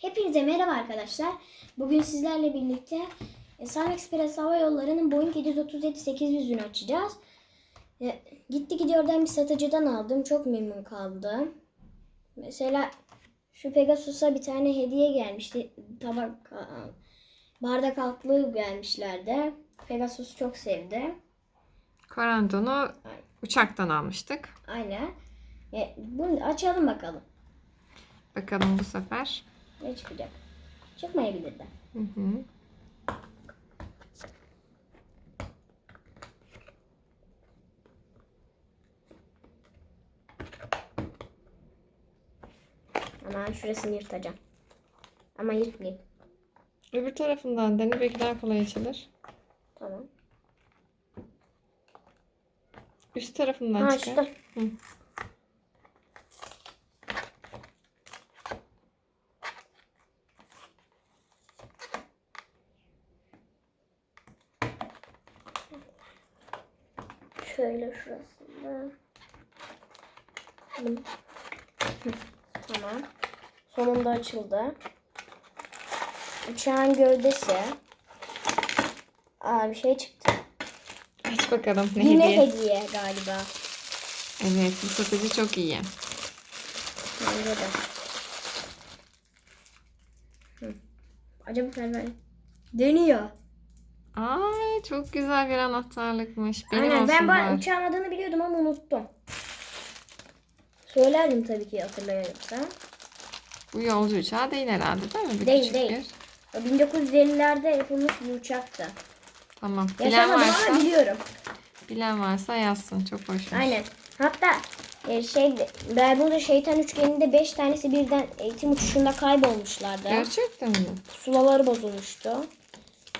Hepinize merhaba arkadaşlar. Bugün sizlerle birlikte e, Sun Express Hava Yolları'nın Boeing 737-800'ünü açacağız. E, Gitti gidiyordan bir satıcıdan aldım. Çok memnun kaldım. Mesela şu Pegasus'a bir tane hediye gelmişti. Tabak, bardak altlığı gelmişlerdi. Pegasus çok sevdi. Corendon'u uçaktan almıştık. Aynen. E, bunu açalım bakalım. Bakalım bu sefer. Ne çıkacak? Çıkmayabilir de. Hı hı. Ama şurasını yırtacağım. Ama yırtmayayım. Öbür tarafından dene belki daha kolay açılır. Tamam. Üst tarafından Ha çıkar. şurada. Hı. Şöyle şurasında. Tamam. Sonunda açıldı. Uçağın gövdesi. Aa bir şey çıktı. Aç bakalım ne Yine hediye. hediye galiba. Evet bu satıcı çok iyi. Bence de. Hı. Acaba pervane. Dönüyor. Ay çok güzel bir anahtarlıkmış. Benim Aynen olsun ben bari. uçağın adını biliyordum ama unuttum. Söylerdim tabii ki hatırlayabilirsem. Bu yolcu uçağı değil herhalde değil mi? Bir Değil, değil. bir. 1950'lerde yapılmış bir uçaktı. Tamam. Bilen Yaşamadım varsa, ama biliyorum. bilen varsa yazsın. Çok hoşmuş. Aynen. Hatta e, şey Bermuda şeytan üçgeninde 5 tanesi birden eğitim uçuşunda kaybolmuşlardı. Gerçekten mi? Pusulaları bozulmuştu.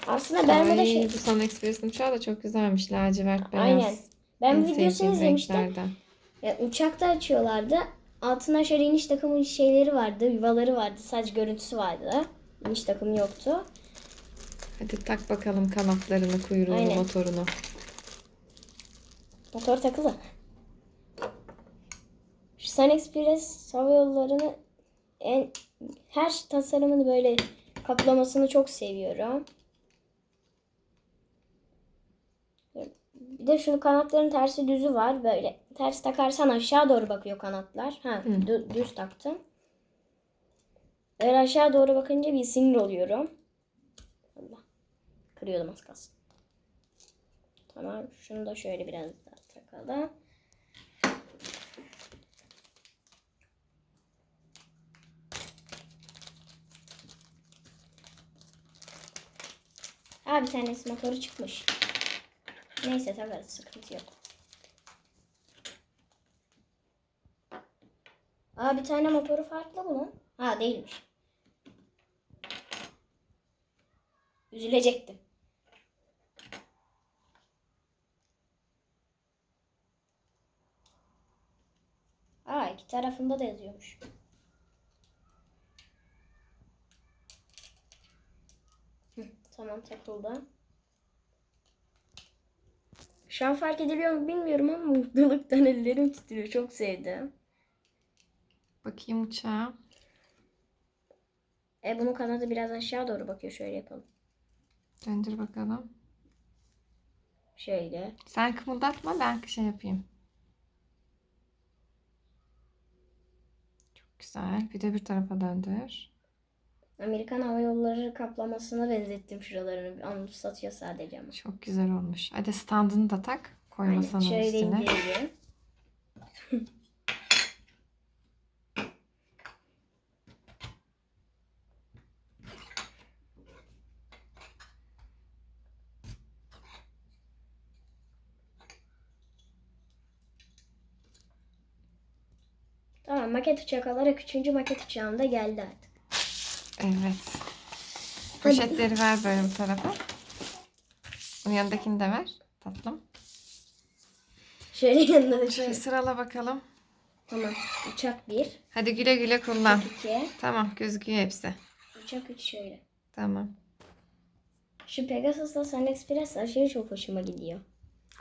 Aslında Bermuda Ay, şey... bu Sun Express'in uçağı da çok güzelmiş. Lacivert beyaz. Aynen. Ben videosunu izlemiştim. Ya, uçakta açıyorlardı. Altına aşağı iniş takımı şeyleri vardı. Yuvaları vardı. Sadece görüntüsü vardı. İniş takımı yoktu. Hadi tak bakalım kanatlarını, kuyruğunu, Aynen. motorunu. Motor takılı. Şu Sun Express hava yollarını en her tasarımını böyle kaplamasını çok seviyorum. Bir de şunu kanatların tersi düzü var böyle. Ters takarsan aşağı doğru bakıyor kanatlar. Ha, dü- düz taktım. Böyle aşağı doğru bakınca bir sinir oluyorum. Allah. Kırıyordum az kalsın. Tamam. Şunu da şöyle biraz daha takalım. Ha bir tanesi motoru çıkmış. Neyse takarız sıkıntı yok. Aa bir tane motoru farklı bunun. Ha değilmiş. Üzülecektim. Aa iki tarafında da yazıyormuş. Hı, tamam takıldı. Şu an fark ediliyor mu bilmiyorum ama mutluluktan ellerim titriyor. Çok sevdim. Bakayım uçağa. E bunun kanadı biraz aşağı doğru bakıyor. Şöyle yapalım. Döndür bakalım. Şöyle. Sen kımıldatma ben şey yapayım. Çok güzel. Bir de bir tarafa döndür. Amerikan Hava Yolları kaplamasına benzettim şuralarını. Anlıp satıyor sadece ama. Çok güzel olmuş. Hadi standını da tak. Koy masanın Şöyle üstüne. Tamam maket uçak olarak üçüncü maket uçağım da geldi artık. Evet. Poşetleri ver böyle bu tarafa. Bunun yanındakini de ver. Tatlım. Şöyle yanına da Şöyle şöyle. sırala bakalım. Tamam. Uçak 1, Hadi güle güle kullan. 2, Tamam gözüküyor hepsi. uçak 3 şöyle. Tamam. Şu Pegasus'la Sun Express aşırı çok hoşuma gidiyor.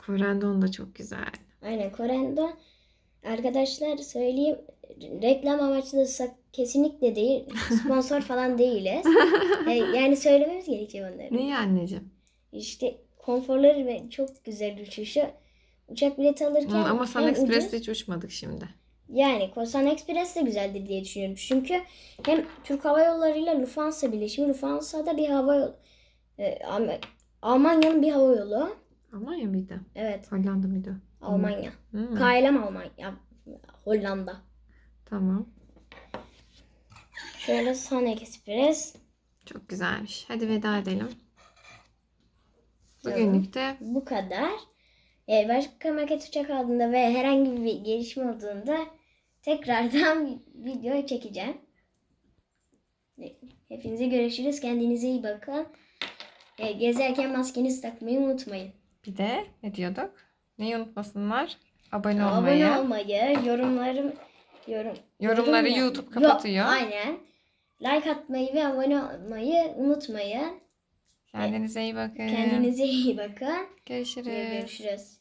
Corendon da çok güzel. Aynen Kore'de Arkadaşlar söyleyeyim reklam amaçlı kesinlikle değil. Sponsor falan değiliz. E, yani söylememiz gerekiyor onları. Neyi anneciğim? İşte konforları ve çok güzel uçuşu. Uçak bileti alırken Hı, ama Sun Express'te hiç uçmadık şimdi. yani Kosan Express de güzeldir diye düşünüyorum. Çünkü hem Türk Hava Yolları ile Lufthansa birleşimi. Lufthansa da bir hava yolu. e, Alm- Almanya'nın bir hava yolu. Almanya mıydı? Evet, Hollanda mıydı? Almanya. Hı, KLM Almanya. Hollanda. Tamam. Şöyle Sun Express. Çok güzelmiş. Hadi veda edelim. Bugünlük de Bu kadar. E, başka maket uçak aldığında ve herhangi bir gelişme olduğunda tekrardan video çekeceğim. Hepinize görüşürüz. Kendinize iyi bakın. E, gezerken maskenizi takmayı unutmayın. bir de ne diyorduk? Neyi unutmasınlar? Abone olmayı. Abone olmayı, yorumlarım yorum Yorumları yorum- YouTube kapatıyor. Yok, aynen. Like atmayı ve abone olmayı unutmayın. Kendinize iyi bakın. Kendinize iyi bakın. Görüşürüz. Görüşürüz.